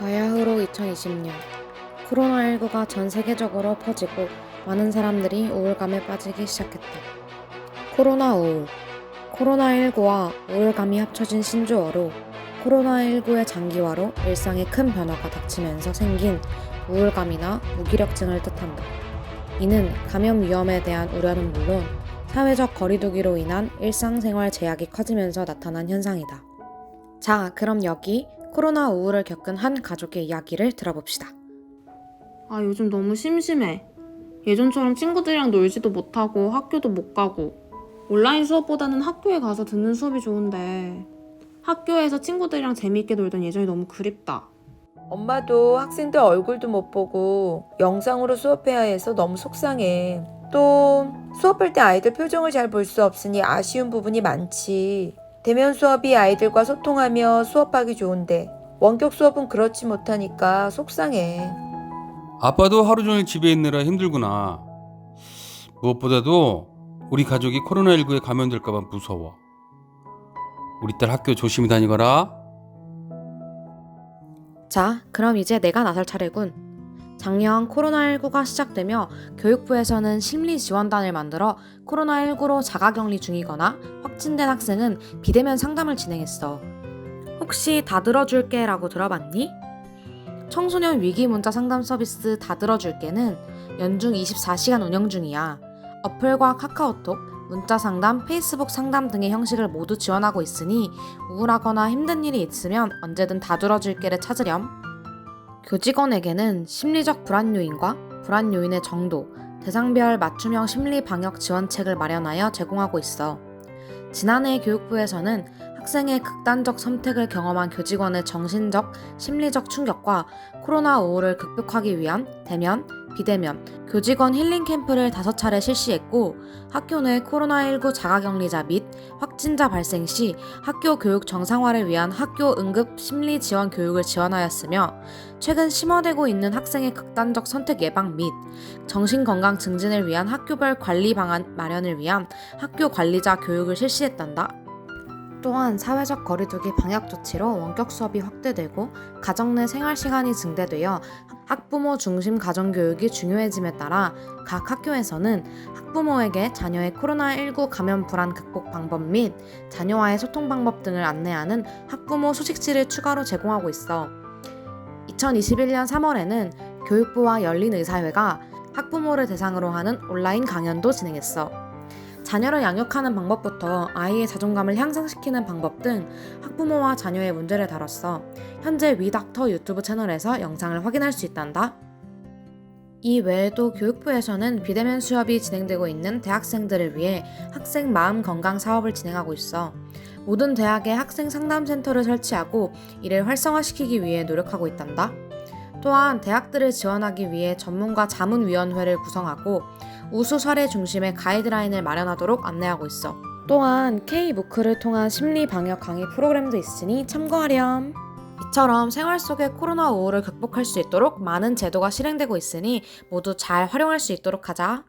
바야흐로 2020년 코로나19가 전 세계적으로 퍼지고 많은 사람들이 우울감에 빠지기 시작했다. 코로나 우울 코로나19와 우울감이 합쳐진 신조어로 코로나19의 장기화로 일상에 큰 변화가 닥치면서 생긴 우울감이나 무기력증을 뜻한다. 이는 감염 위험에 대한 우려는 물론 사회적 거리두기로 인한 일상생활 제약이 커지면서 나타난 현상이다. 자, 그럼 여기 코로나 우울을 겪은 한 가족의 이야기를 들어봅시다. 아, 요즘 너무 심심해. 예전처럼 친구들이랑 놀지도 못하고 학교도 못 가고. 온라인 수업보다는 학교에 가서 듣는 수업이 좋은데 학교에서 친구들이랑 재미있게 놀던 예전이 너무 그립다. 엄마도 학생들 얼굴도 못 보고 영상으로 수업해야 해서 너무 속상해. 또 수업할 때 아이들 표정을 잘 볼 수 없으니 아쉬운 부분이 많지. 대면 수업이 아이들과 소통하며 수업하기 좋은데 원격 수업은 그렇지 못하니까 속상해. 아빠도 하루 종일 집에 있느라 힘들구나. 무엇보다도 우리 가족이 코로나19에 감염될까봐 무서워. 우리 딸 학교 조심히 다니거라. 자, 그럼 이제 내가 나설 차례군. 작년 코로나19가 시작되며 교육부에서는 심리 지원단을 만들어 코로나19로 자가격리 중이거나 확진된 학생은 비대면 상담을 진행했어. 혹시 다 들어줄게 라고 들어봤니? 청소년 위기 문자 상담 서비스 다 들어줄게는 연중 24시간 운영 중이야. 어플과 카카오톡, 문자 상담, 페이스북 상담 등의 형식을 모두 지원하고 있으니 우울하거나 힘든 일이 있으면 언제든 다 들어줄게를 찾으렴. 교직원에게는 심리적 불안 요인과 불안 요인의 정도, 대상별 맞춤형 심리 방역 지원책을 마련하여 제공하고 있어. 지난해 교육부에서는 학생의 극단적 선택을 경험한 교직원의 정신적, 심리적 충격과 코로나 우울을 극복하기 위한 대면, 비대면, 교직원 힐링 캠프를 다섯 차례 실시했고 학교 내 코로나19 자가격리자 및 확진자 발생 시 학교 교육 정상화를 위한 학교 응급 심리 지원 교육을 지원하였으며 최근 심화되고 있는 학생의 극단적 선택 예방 및 정신 건강 증진을 위한 학교별 관리 방안 마련을 위한 학교 관리자 교육을 실시했단다. 또한 사회적 거리두기 방역 조치로 원격 수업이 확대되고 가정 내 생활 시간이 증대되어 학부모 중심 가정 교육이 중요해짐에 따라 각 학교에서는 학부모에게 자녀의 코로나19 감염 불안 극복 방법 및 자녀와의 소통 방법 등을 안내하는 학부모 소식지를 추가로 제공하고 있어. 2021년 3월에는 교육부와 열린의사회가 학부모를 대상으로 하는 온라인 강연도 진행했어. 자녀를 양육하는 방법부터 아이의 자존감을 향상시키는 방법 등 학부모와 자녀의 문제를 다뤘어. 현재 위닥터 유튜브 채널에서 영상을 확인할 수 있단다. 이 외에도 교육부에서는 비대면 수업이 진행되고 있는 대학생들을 위해 학생 마음 건강 사업을 진행하고 있어. 모든 대학에 학생 상담센터를 설치하고 이를 활성화시키기 위해 노력하고 있단다. 또한 대학들을 지원하기 위해 전문가 자문위원회를 구성하고 우수 사례 중심의 가이드라인을 마련하도록 안내하고 있어. 또한 K무크를 통한 심리 방역 강의 프로그램도 있으니 참고하렴. 이처럼 생활 속의 코로나 우울을 극복할 수 있도록 많은 제도가 실행되고 있으니 모두 잘 활용할 수 있도록 하자.